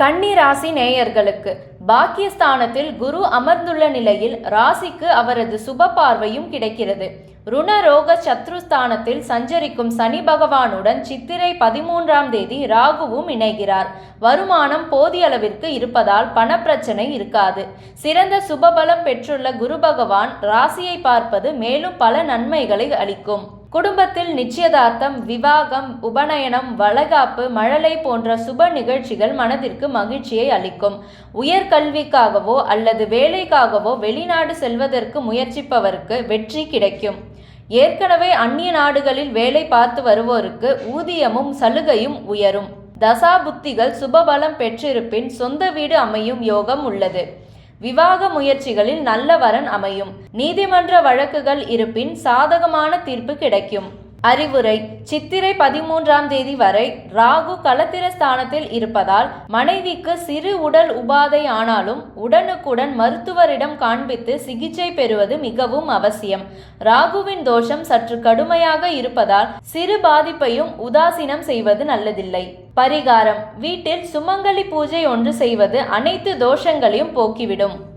கன்னி ராசி நேயர்களுக்கு பாக்கியஸ்தானத்தில் குரு அமர்ந்துள்ள நிலையில் ராசிக்கு அவரது சுப பார்வையும் கிடைக்கிறது. ருணரோக சத்ருஸ்தானத்தில் சஞ்சரிக்கும் சனி பகவானுடன் சித்திரை பதிமூன்றாம் தேதி ராகுவும் இணைகிறார். வருமானம் போதிய அளவிற்கு இருப்பதால் பணப்பிரச்சனை இருக்காது. சிறந்த சுபபலம் பெற்றுள்ள குரு பகவான் ராசியை பார்ப்பது மேலும் பல நன்மைகளை அளிக்கும். குடும்பத்தில் நிச்சயதார்த்தம் விவாகம் உபநயனம் வளகாப்பு மழலை போன்ற சுப நிகழ்ச்சிகள் மனதிற்கு மகிழ்ச்சியை அளிக்கும். உயர்கல்விக்காகவோ அல்லது வேலைக்காகவோ வெளிநாடு செல்வதற்கு முயற்சிப்பவருக்கு வெற்றி கிடைக்கும். ஏற்கனவே அந்நிய நாடுகளில் வேலை பார்த்து வருவோருக்கு ஊதியமும் சலுகையும் உயரும். தசாபுத்திகள் சுபபலம் பெற்றிருப்பின் சொந்த வீடு அமையும் யோகம் உள்ளது. விவாக முயற்சிகளில் நல்ல வரன் அமையும். நீதிமன்ற வழக்குகள் இருப்பின் சாதகமான தீர்ப்பு கிடைக்கும். அறிவுரை. சித்திரை பதிமூன்றாம் தேதி வரை ராகு களத்திர ஸ்தானத்தில் இருப்பதால் மனைவிக்கு சிறு உடல் உபாதை ஆனாலும் உடனுக்குடன் மருத்துவரிடம் காண்பித்து சிகிச்சை பெறுவது மிகவும் அவசியம். ராகுவின் தோஷம் சற்று கடுமையாக இருப்பதால் சிறு பாதிப்பையும் உதாசீனம் செய்வது நல்லதில்லை. பரிகாரம். வீட்டில் சுமங்கலி பூஜை ஒன்று செய்வது அனைத்து தோஷங்களையும் போக்கிவிடும்.